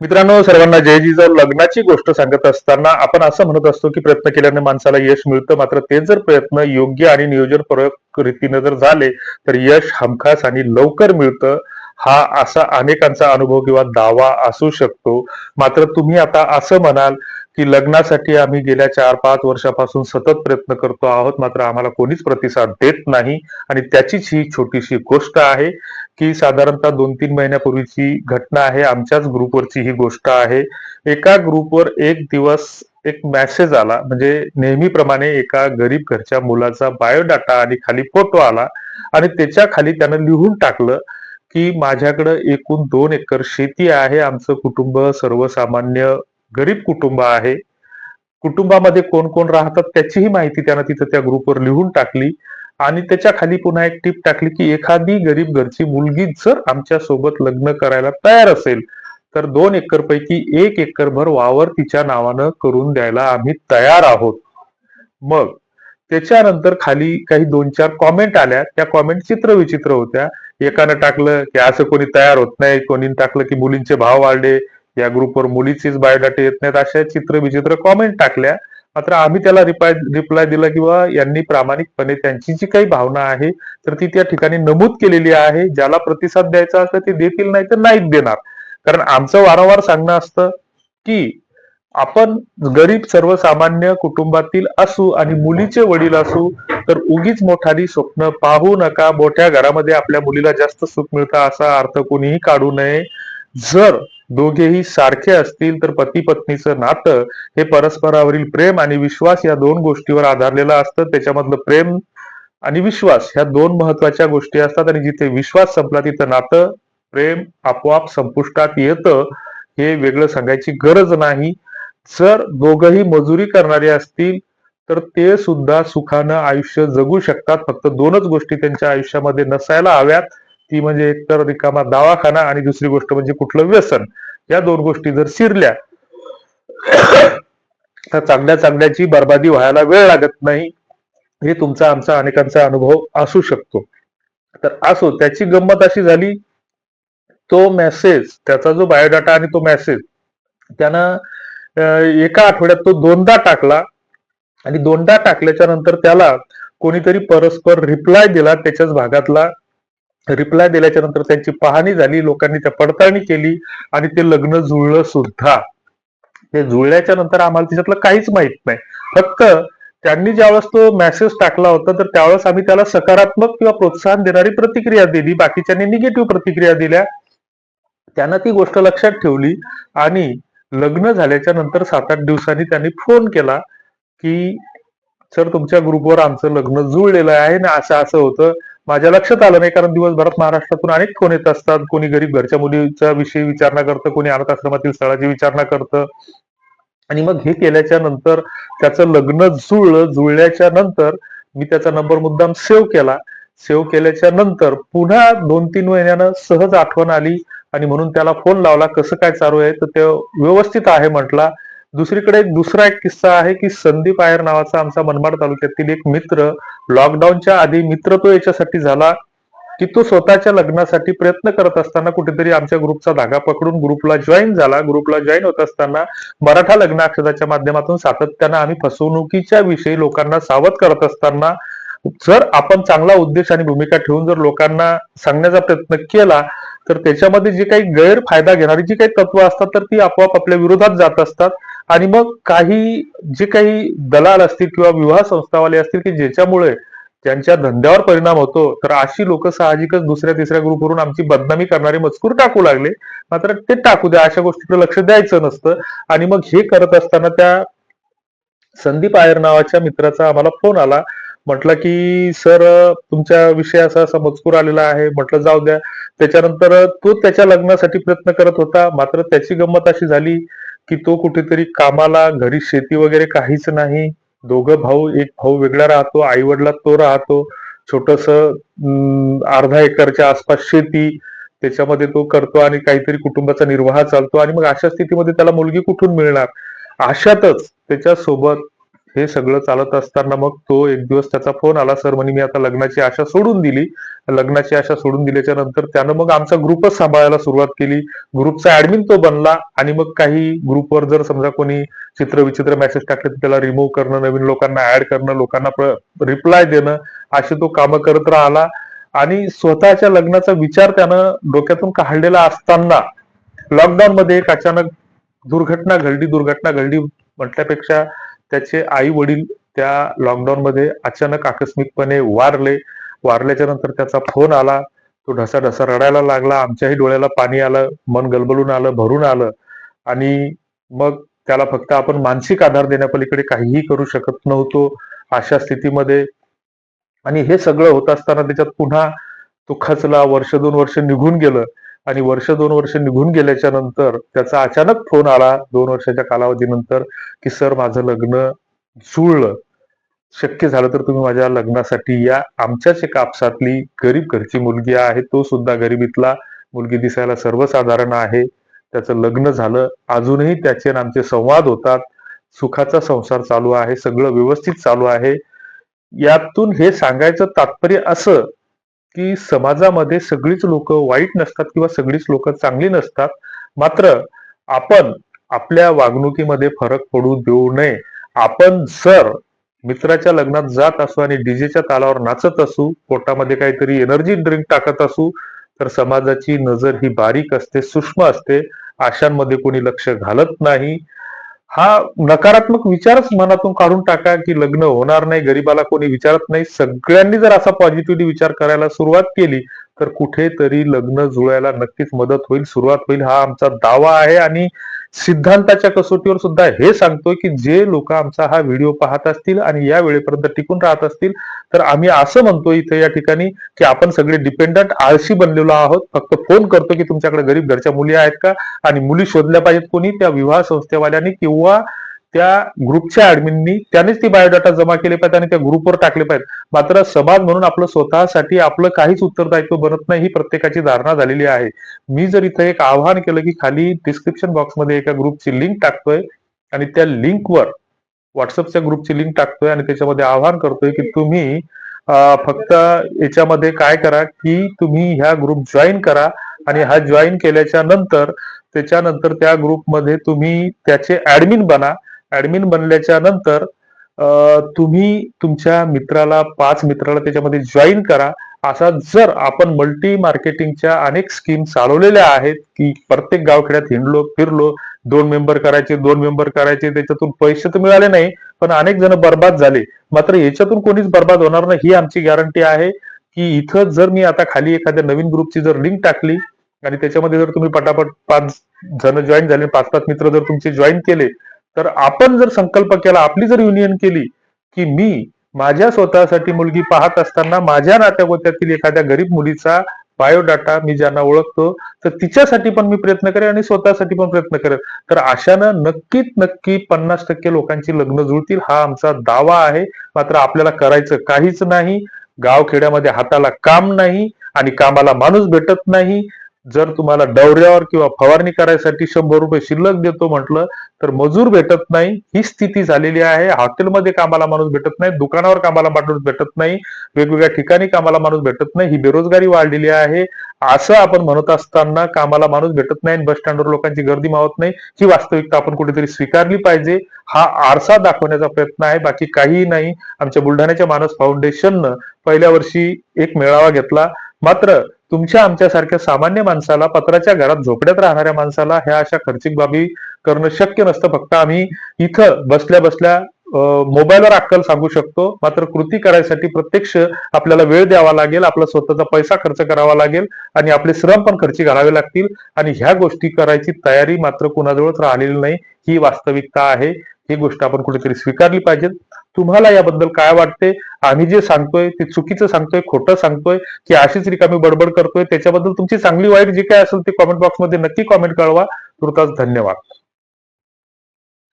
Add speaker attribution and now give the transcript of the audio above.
Speaker 1: मित्रांनो सर्वांना जय जिजाऊ लग्नाची गोष्ट सांगत असताना आपण असं म्हणत असतो की प्रयत्न केल्याने माणसाला यश मिळतं मात्र ते जर प्रयत्न योग्य आणि नियोजनपूर्वक रीतीने जर झाले तर यश हमखास आणि लवकर मिळतं हा असा अनेकांचा अनुभव किंवा दावा असू शकतो. मात्र तुम्ही आता असं म्हणाल की लग्नासाठी आम्ही गेल्या चार पाच वर्षापासून सतत प्रयत्न करतो आहोत मात्र आम्हाला कोणीच प्रतिसाद देत नाही. आणि त्याचीच ही छोटीशी गोष्ट आहे की साधारणतः दोन तीन महिन्यापूर्वीची घटना आहे आमच्याच ग्रुपवरची ही गोष्ट आहे. एका ग्रुपवर एक दिवस एक मेसेज आला म्हणजे नेहमीप्रमाणे एका गरीब घरच्या मुलाचा बायोडाटा आणि खाली फोटो आला आणि त्याच्याखाली त्यानं लिहून टाकलं की माझ्याकडं एकूण दोन एकर शेती आहे आमचं कुटुंब सर्वसामान्य गरीब कुटुंब आहे. कुटुंबामध्ये कोण कोण राहतात त्याचीही माहिती त्यानं तिथं त्या ग्रुपवर लिहून टाकली. आणि त्याच्याखाली पुन्हा एक टीप टाकली की एखादी गरीब घरची मुलगी जर आमच्यासोबत लग्न करायला तयार असेल तर दोन एकर पैकी एक एकर भर वावर तिच्या नावानं करून द्यायला आम्ही तयार आहोत. मग त्याच्यानंतर खाली काही दोन चार कॉमेंट आल्या. त्या कॉमेंट चित्र विचित्र होत्या. एकानं टाकलं की असं कोणी तयार होत नाही. कोणी टाकलं की मुलींचे भाव वाढले. या ग्रुपवर मुलीचीच बायोडाटा येत नाहीत अशा चित्र विचित्र कॉमेंट टाकल्या. मात्र आम्ही त्याला रिप्लाय रिप्लाय दिला किंवा यांनी प्रामाणिकपणे त्यांची जी काही भावना आहे तर ती त्या ठिकाणी नमूद केलेली आहे. ज्याला प्रतिसाद द्यायचा असतं ते देतील नाही तर नाहीच देणार. कारण आमचं वारंवार सांगणं असतं की आपण गरीब सर्वसामान्य कुटुंबातील असू आणि मुलीचे वडील असू तर उगीच मोठाली स्वप्न पाहू नका. मोठ्या घरामध्ये आपल्या मुलीला जास्त सुख मिळतं असा अर्थ कोणीही काढू नये. जर दोघेही सारखे असतील तर पती पत्नीचं नातं हे परस्परावरील प्रेम आणि विश्वास या दोन गोष्टीवर आधारलेलं असतं. त्याच्यामधलं प्रेम आणि विश्वास ह्या दोन महत्त्वाच्या गोष्टी असतात आणि जिथे विश्वास संपला तिथं नातं प्रेम आपोआप संपुष्टात येतं हे वेगळं सांगायची गरज नाही. जर दोघही मजुरी करणारे असतील तर ते सुद्धा सुखानं आयुष्य जगू शकतात. फक्त दोनच गोष्टी त्यांच्या आयुष्यामध्ये नसायला हव्यात. ती म्हणजे एक तर रिकामा दवाखाना आणि दुसरी गोष्ट म्हणजे कुठलं व्यसन या दोन गोष्टी जर शिरल्या तर चांगल्या चांगल्याची बर्बादी व्हायला वेळ लागत नाही. हे तुमचा आमचा अनेकांचा अनुभव असू शकतो. तर असो त्याची गंमत अशी झाली तो मेसेज त्याचा जो बायोडाटा आणि तो मेसेज त्यानं एका आठवड्यात तो दोनदा टाकला आणि दोनदा टाकल्याच्या नंतर त्याला कोणीतरी परस्पर रिप्लाय दिला त्याच्याच भागातला रिप्लाय दिल्याच्या नंतर त्यांची पाहणी झाली लोकांनी त्या पडताळणी केली आणि ते लग्न जुळलं सुद्धा. ते जुळल्याच्या नंतर आम्हाला त्याच्यातलं काहीच माहीत नाही. फक्त त्यांनी ज्यावेळेस तो मेसेज टाकला होता तर त्यावेळेस आम्ही त्याला सकारात्मक किंवा प्रोत्साहन देणारी प्रतिक्रिया दिली बाकीच्यांनी निगेटिव्ह प्रतिक्रिया दिल्या. त्यांना ती गोष्ट लक्षात ठेवली आणि लग्न झाल्याच्यानंतर सात आठ दिवसांनी त्यांनी फोन केला की सर तुमच्या ग्रुपवर आमचं लग्न जुळलेलं आहे ना असं असं होतं. माझ्या लक्षात आलं नाही कारण दिवसभरात महाराष्ट्रातून अनेक फोन येत असतात कोणी गरीब घरच्या मुलीचा विषयी विचारणा करतं कोणी अनाथ आश्रमातील स्थळाची विचारणा करतं. आणि मग हे केल्याच्यानंतर त्याचं लग्न जुळलं जुळल्याच्या नंतर मी त्याचा नंबर मुद्दाम सेव्ह केला. सेव्ह केल्याच्यानंतर पुन्हा दोन तीन महिन्यानं सहज आठवण आली आणि म्हणून त्याला फोन लावला कसं काय चालू आहे? तर ते व्यवस्थित आहे म्हटला दुसरीकडे एक दुसरा एक किस्सा आहे की संदीप आयर नावाचा आमचा मनमाड तालुक्यातील एक मित्र लॉकडाऊनच्या आधी मित्र तो याच्यासाठी झाला की तो स्वतःच्या लग्नासाठी प्रयत्न करत असताना कुठेतरी आमच्या ग्रुपचा धागा पकडून ग्रुपला जॉईन झाला. ग्रुपला जॉईन होत असताना मराठा लग्न अक्षदाच्या माध्यमातून सातत्यानं आम्ही फसवणुकीच्या विषयी लोकांना सावध करत असताना जर आपण चांगला उद्देश आणि भूमिका ठेवून जर लोकांना सांगण्याचा प्रयत्न केला तर त्याच्यामध्ये जे काही गैरफायदा घेणारी जी काही तत्व असतात तर ती आपोआप आपल्या विरोधात जात असतात. आणि मग काही जे काही दलाल असतील किंवा विवाह संस्थावाले असतील की ज्याच्यामुळे त्यांच्या धंद्यावर परिणाम होतो तर अशी लोक साहजिकच दुसऱ्या तिसऱ्या ग्रुपवरून आमची बदनामी करणारे मजकूर टाकू लागले. मात्र ते टाकू द्या अशा गोष्टीकडे लक्ष द्यायचं नसतं. आणि मग हे करत असताना त्या संदीप आयर नावाच्या मित्राचा आम्हाला फोन आला. म्हटलं की सर तुमच्या विषय असा असा मजकूर आलेला आहे. म्हटलं जाऊ द्या. त्याच्यानंतर तो त्याच्या लग्नासाठी प्रयत्न करत होता. मात्र त्याची गंमत अशी झाली की तो कुठेतरी कामाला घरी शेती वगैरे काहीच नाही. दोघं भाऊ एक भाऊ वेगळा राहतो आई वडिला तो राहतो. छोटस अर्धा एकरच्या आसपास शेती त्याच्यामध्ये तो करतो आणि काहीतरी कुटुंबाचा निर्वाह चालतो. आणि मग अशा स्थितीमध्ये त्याला मुलगी कुठून मिळणार? अशातच त्याच्यासोबत हे सगळं चालत असताना मग तो एक दिवस त्याचा फोन आला सर म्हणे मी आता लग्नाची आशा सोडून दिली. लग्नाची आशा सोडून दिल्याच्या नंतर त्यानं मग आमचा ग्रुपच सांभाळायला सुरुवात केली. ग्रुपचा ऍडमिन तो बनला आणि मग काही ग्रुपवर जर समजा कोणी चित्र विचित्र मेसेज टाकले तर त्याला रिमूव्ह करणं नवीन लोकांना ऍड करणं लोकांना रिप्लाय देणं असे तो कामं करत राहिला. आणि स्वतःच्या लग्नाचा विचार त्यानं डोक्यातून काढलेला असताना लॉकडाऊन मध्ये एक अचानक दुर्घटना घडली दुर्घटना घडली म्हटल्यापेक्षा त्याचे आई वडील त्या लॉकडाऊन मध्ये अचानक आकस्मिकपणे वारले. वारल्याच्या नंतर त्याचा फोन आला. तो ढसा ढसा रडायला लागला. आमच्याही डोळ्याला पाणी आलं मन गलबलून आलं भरून आलं. आणि मग त्याला फक्त आपण मानसिक आधार देण्यापलीकडे काहीही करू शकत नव्हतो अशा स्थितीमध्ये. आणि हे सगळं होत असताना त्याच्यात पुन्हा तो खचला. वर्ष दोन वर्ष निघून गेलं. आणि वर्ष दोन वर्ष निघून गेल्याच्यानंतर त्याचा अचानक फोन आला दोन वर्षाच्या कालावधीनंतर की सर माझं लग्न जुळलं. शक्य झालं तर तुम्ही माझ्या लग्नासाठी या. आमच्याच एका आपसातली गरीब घरची मुलगी आहे. तो सुद्धा गरिबीतला. मुलगी दिसायला सर्वसाधारण आहे. त्याचं लग्न झालं. अजूनही त्याचे आणि आमचे संवाद होतात. सुखाचा संसार चालू आहे. सगळं व्यवस्थित चालू आहे. यातून हे सांगायचं तात्पर्य असं की समाजामध्ये सगळीच लोक वाईट नसतात किंवा सगळीच लोक चांगली नसतात. मात्र आपण आपल्या वागणुकीमध्ये फरक पडू देऊ नये. आपण जर मित्राच्या लग्नात जात असू आणि डीजेच्या तालावर नाचत असू पोटामध्ये काहीतरी एनर्जी ड्रिंक टाकत असू तर समाजाची नजर ही बारीक असते सूक्ष्म असते. आशांमध्ये कोणी लक्ष घालत नाही. हा नकारात्मक विचारच मनातून काढून टाका की लग्न होणार नाही गरीबाला कोणी विचारत नाही. सगळ्यांनी जर असा पॉझिटिव्हली विचार करायला सुरुवात केली तर कुठेतरी लग्न जुळायला नक्कीच मदत होईल सुरुवात होईल हा आमचा दावा आहे. आणि सिद्धांताच्या कसोटीवर सुद्धा हे सांगतोय की जे लोक आमचा हा व्हिडिओ पाहत असतील आणि या वेळेपर्यंत टिकून राहत असतील तर आम्ही असं म्हणतो इथे या ठिकाणी की आपण सगळे डिपेंडंट आळशी बनलेलो आहोत. फक्त फोन करतो की तुमच्याकडे गरीब घरच्या मुली आहेत का? आणि मुली शोधल्या पाहिजेत कोणी? त्या विवाह संस्थेवाल्यांनी किंवा त्या ग्रुपच्या ऍडमिननी त्यानेच ती बायोडाटा जमा केले पाहिजे आणि त्या ग्रुपवर टाकले पाहिजेत मात्र समाज म्हणून आपलं स्वतःसाठी आपलं काहीच उत्तरदायित्व बनत नाही ही प्रत्येकाची धारणा झालेली आहे. मी जर इथं एक आवाहन केलं की खाली डिस्क्रिप्शन बॉक्समध्ये एका ग्रुपची लिंक टाकतोय आणि त्या लिंकवर व्हॉट्सअपच्या ग्रुपची लिंक टाकतोय आणि त्याच्यामध्ये आवाहन करतोय की तुम्ही फक्त याच्यामध्ये काय करा की तुम्ही ह्या ग्रुप जॉईन करा आणि हा जॉईन केल्याच्यानंतर त्याच्यानंतर त्या ग्रुपमध्ये तुम्ही त्याचे ऍडमिन बना ऍडमिन बनल्याच्या नंतर तुम्ही तुमच्या मित्राला पाच मित्राला त्याच्यामध्ये जॉईन करा. असा जर आपण मल्टी मार्केटिंगच्या अनेक स्कीम चालवलेल्या आहेत की प्रत्येक गावखेड्यात हिंडलो फिरलो दोन मेंबर करायचे दोन मेंबर करायचे त्याच्यातून पैसे तर मिळाले नाही पण अनेक जण बर्बाद झाले. मात्र याच्यातून कोणीच बर्बाद होणार नाही ही आमची गॅरंटी आहे की इथं जर मी आता खाली एखाद्या नवीन ग्रुपची जर लिंक टाकली आणि त्याच्यामध्ये जर तुम्ही पटापट पाच जण जॉईन झाले पाच पाच मित्र जर तुमचे जॉईन केले तर आपण जर संकल्प केला आपली जर युनियन केली की मी माझ्या स्वतःसाठी मुलगी पाहत असताना माझ्या नात्यागोत्यातील एखाद्या गरीब मुलीचा बायोडाटा मी ज्यांना ओळखतो तर तिच्यासाठी पण मी प्रयत्न करेन आणि स्वतःसाठी पण प्रयत्न करेन. तर अशानं नक्कीच नक्की पन्नास टक्के लोकांची लग्न जुळतील हा आमचा दावा आहे. मात्र आपल्याला करायचं काहीच नाही. गावखेड्यामध्ये हाताला काम नाही आणि कामाला माणूस भेटत नाही. जर तुम्हाला डवऱ्यावर किंवा फवारणी करायसाठी शंभर रुपये शिल्लक देतो म्हटलं तर मजूर भेटत नाही. ही स्थिती झालेली आहे. हॉटेलमध्ये कामाला माणूस भेटत नाही. दुकानावर कामाला माणूस भेटत नाही. वेगवेगळ्या ठिकाणी कामाला माणूस भेटत नाही. ही बेरोजगारी वाढलेली आहे. असं आपण म्हणत असताना कामाला माणूस भेटत नाही बस स्टँडवर लोकांची गर्दी मावत नाही. ही वास्तविकता आपण कुठेतरी स्वीकारली पाहिजे. हा आरसा दाखवण्याचा प्रयत्न आहे. बाकी काहीही नाही. आमच्या बुलढाण्याच्या मानस फाउंडेशननं पहिल्या वर्षी एक मेळावा घेतला. मात्र तुमच्या आमच्यासारख्या सामान्य माणसाला पत्राच्या घरात झोपड्यात राहणाऱ्या माणसाला ह्या अशा खर्चिक बाबी करणं शक्य नसतं. फक्त आम्ही इथं बसल्या बसल्या मोबाईलवर अक्कल सांगू शकतो. मात्र कृती करायसाठी प्रत्यक्ष आपल्याला वेळ द्यावा लागेल आपला स्वतःचा पैसा खर्च करावा लागेल आणि आपले श्रम पण खर्ची घालावे लागतील. आणि ह्या गोष्टी करायची तयारी मात्र कुणाजवळच राहिलेली नाही. ही वास्तविकता आहे. ही गोष्ट आपण कुठेतरी स्वीकारली पाहिजे. तुम्हाला याबद्दल काय वाटते? आम्ही जे सांगतोय ते चुकीचं सांगतोय खोटं सांगतोय की अशीच रिकामी बडबड करतोय त्याच्याबद्दल तुमची चांगली वाईट जी काय असेल ते कॉमेंट बॉक्समध्ये नक्की कॉमेंट कळवा. तुर्तास धन्यवाद.